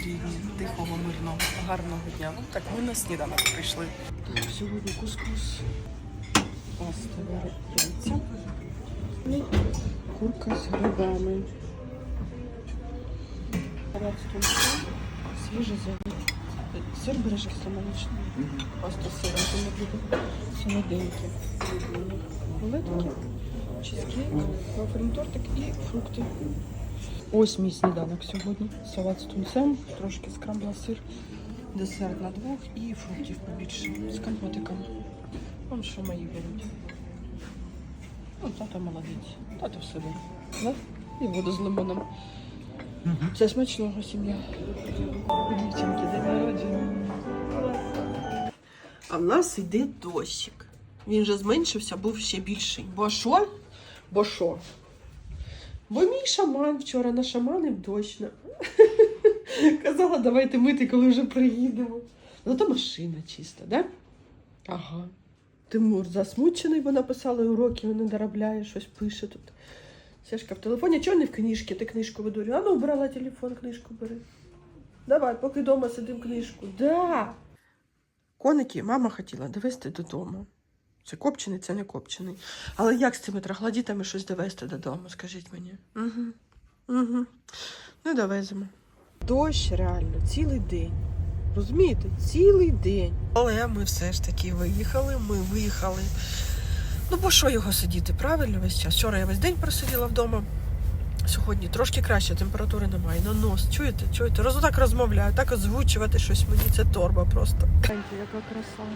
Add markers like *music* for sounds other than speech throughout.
рідні, тихого, мирного, гарного дня. Ну так ми на сніданок прийшли. Сьогодні кускус, паста, яйця і курка з грибами. Салат з тунцем, свіжа зелень. Сир бережок самолічний. Паста з сиром, це не буде солоденьке. Рулетки, чизкейк, вафельний тортик і фрукти. Ось мій сніданок сьогодні. Салат з тунцем, трошки скрамбла сир, десерт на двох і фруктів побільше з компотиком. Вон що мої беруть. Ну, тато молодець. Тато все бере. Да? І воду з лимоном. Все смачного сім'я. Дівчинки, день народження. А в нас йде дощик. Він же зменшився, був ще більший. Бо що? Бо що? Бо мій шаман вчора нашаманив дощ. на- *laughs* Казала, давайте мити, коли вже приїдемо. Зато машина чиста, да? Ага. Тимур засмучений, бо написали уроки, він не доробляє, щось пише тут. Сяшка в телефоні, чого не в книжці? Ти книжку видурю. А ну, брала телефон, книжку бери. Давай, поки вдома сидим книжку. Да. Коники мама хотіла довести додому. Це копчений, це не копчений. Але як з цими троглодітами щось довести додому, скажіть мені? Угу. Угу. Не довеземо. Дощ реально цілий день. Розумієте? Цілий день. Але ми все ж таки виїхали. Ми виїхали. Ну, бо що його сидіти? Правильно весь час. Вчора я весь день просиділа вдома. Сьогодні трошки краще, температури немає. На нос, чуєте? Чуєте? Роз так розмовляю, так озвучувати щось мені. Це торба просто. Яка краса.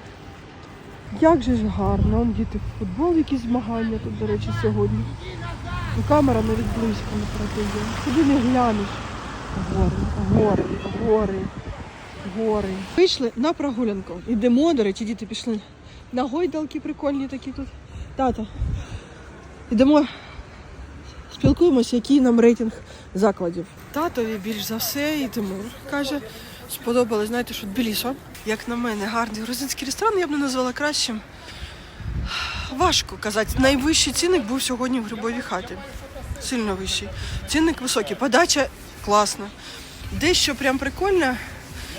Як же ж гарно, он діти в футбол, якісь змагання тут, до речі, сьогодні. Ну, камера навіть близько не передає. Куди не глянеш. Гори, гори, гори, гори. Вийшли на прогулянку. Ідемо, до речі, діти пішли на гойдалки прикольні такі тут. Тата. Ідемо, спілкуємося, який нам рейтинг закладів. Татові більш за все, і Тимур каже, сподобалось, знаєте, що Тбілісо. Як на мене, гарний грузинський ресторан, я б не назвала кращим. Важко казати. Найвищий цінник був сьогодні в грибовій хаті. Сильно вищий. Цінник високий, подача класна. Дещо прям прикольне.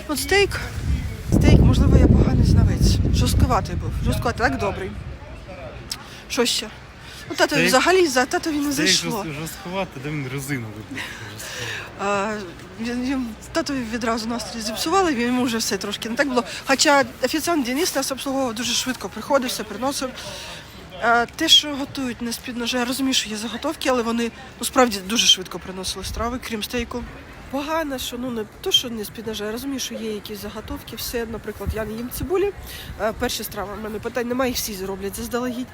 От стейк. Стейк, можливо, я поганий знавець. Жорсткуватий був. Жорсткуватий, так добрий. Що ще? Ну, татові Стейк? взагалі за татові не Це зайшло. сховати, де він резину вибив. А, він, він, татові відразу настрій зіпсували, він йому вже все трошки не так було. Хоча офіціант Денис нас обслуговував дуже швидко, приходив, все приносив. А, те, що готують не з-під ножа, я розумію, що є заготовки, але вони ну, справді дуже швидко приносили страви, крім стейку. Погано, що ну не то, що не з-під я розумію, що є якісь заготовки, все, наприклад, я не їм цибулі. Е, Перші страви в мене питань немає, їх всі зроблять заздалегідь.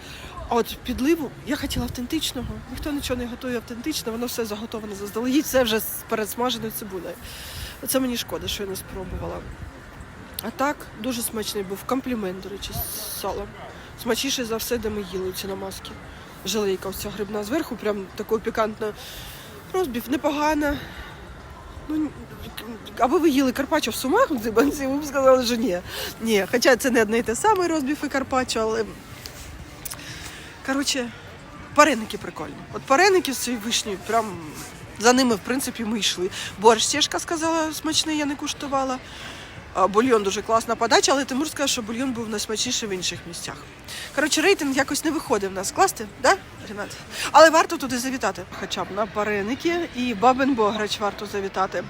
А от підливу я хотіла автентичного. Ніхто нічого не готує автентично, воно все заготоване заздалегідь, все вже з пересмаженою цибулею. Оце мені шкода, що я не спробувала. А так, дуже смачний був комплімент, до речі, з салом. Смачніший за все, де ми їли ці намазки. Желейка оця грибна зверху, прям такою пікантно. Розбів непогано. Ну, аби ви їли карпаччо в сумах в дзибанці, ви б сказали, що ні. Ні, хоча це не одне і те саме розбіф і карпаччо, але коротше, пареники прикольні. От пареники з цією вишнею, прям за ними, в принципі, ми йшли. Борщ сєшка сказала, смачний, я не куштувала. Бульйон дуже класна подача, але Тимур сказав, що бульйон був найсмачніший в інших місцях. Коротше, рейтинг якось не виходив нас класти, да, Ренат? Але варто туди завітати. Хоча б на пареники і бабин бограч варто завітати.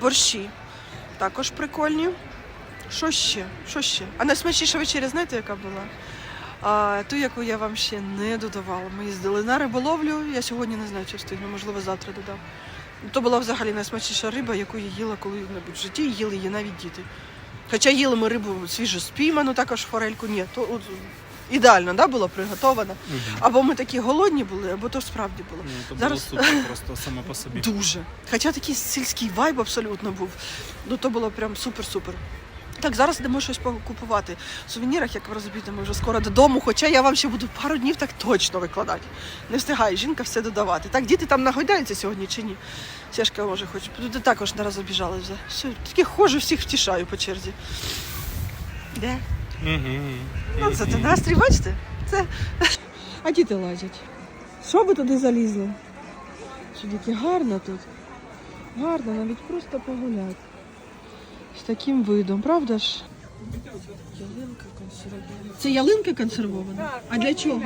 Борщі також прикольні. Що ще? Що ще? А найсмачніша вечеря, знаєте, яка була? А, ту, яку я вам ще не додавала. Ми їздили на риболовлю. Я сьогодні не знаю, чи встигну, можливо, завтра додам. То була взагалі найсмачніша риба, яку я їла коли-небудь в житті, і їли її навіть діти. Хоча їли ми рибу свіжу спійману, також форельку, ні, то от, ідеально да, була приготована. Або ми такі голодні були, або то справді було. Ну, то Зараз- було супер просто саме по собі. *laughs* Дуже. Хоча такий сільський вайб абсолютно був. Ну то було прям супер-супер. Так, зараз йдемо щось покупувати. В сувенірах, як ви розумієте, ми вже скоро додому, хоча я вам ще буду пару днів так точно викладати. Не встигає жінка все додавати. Так, діти там нагойдаються сьогодні чи ні? Сєшка може хоче. Туди також не розобіжали вже. Все, таки ходжу, всіх втішаю по черзі. Де? Ну, це ти настрій, бачите? Це. А діти лазять. Що ви туди залізли? Що тільки гарно тут. Гарно навіть просто погуляти. Таким видом, правда ж? Ялинка консервована. Це ялинка консервована? Так, а для чого?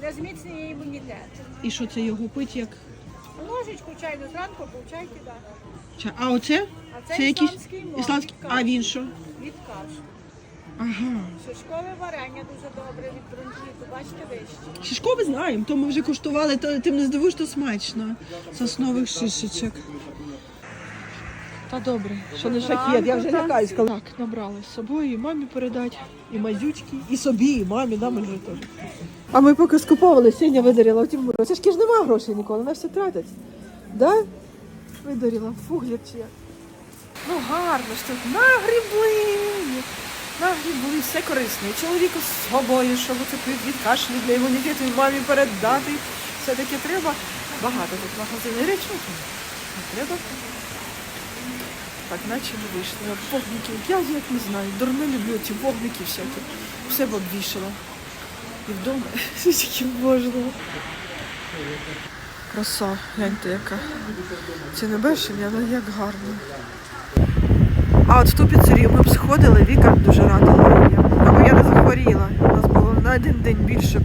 Для зміцнення імунітету. І що це його пить як? Ложечку чайну зранку, чай кидати. Ча- А оце? А це, Це ісландський мох ісландський. від А він що? Від кашлю. Ага. Шишкове варення дуже добре від бронхіту. Бачите вище. Шишкове знаємо, то ми вже куштували, то ти не здивуєш, то смачно. Соснових шишечок. Та добре, що не шахет, я вже лякаюсь. коли- Так, набрали з собою і мамі передати, і мазючки, і собі, і мамі, нам вже теж. А ми поки скуповували, Сеня видарила Тимуру. Це ж ж нема грошей ніколи, вона все тратить. Да? Видарила, фуглір чи як. Ну гарно ж тут нагрібли. Нагрібли, все корисне. І чоловіку з собою, щоб це від кашлю для імунітету і мамі передати. Все-таки треба багато тут магазинів речей. Не треба. Так, наче не вийшло. Вогники, я як не знаю, дурно люблю ці вогники всякі. Все б обвішала. І вдома *laughs* скільки можна. Краса, гляньте яка. Це не бешення, але як гарно. А от в ту піцерію ми б сходили, Віка дуже радила. Або я не захворіла. У нас було на один день більше б.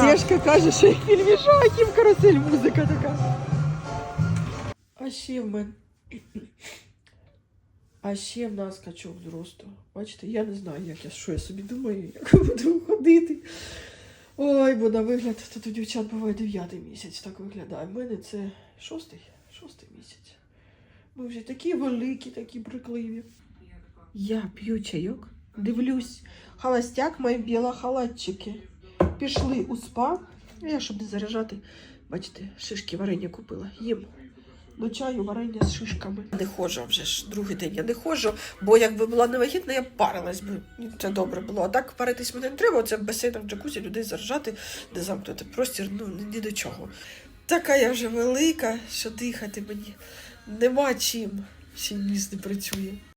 Сєшка каже, що фільмі жахів карусель музика така. А ще в мене. А ще в нас качок зросту. Бачите, я не знаю, як я, що я собі думаю, як буду ходити. Ой, бо на вигляд, тут у дівчат буває дев'ятий місяць, так виглядає. В мене це шостий, шостий місяць. Ми вже такі великі, такі брикливі. Я п'ю чайок, дивлюсь. Холостяк мої біла халатчики. Пішли у спа. Я, щоб не заряджати, бачите, шишки варення купила. Їм до чаю варення з шишками. Не ходжу вже ж другий день. Я не ходжу, бо якби була невагітна, я б парилась би. Це добре було. А так паритись мені не треба. Це в басейнах джакузі людей заржати, де замкнути простір, ну ні до чого. Така я вже велика, що дихати мені нема чим. Ще ніс не працює.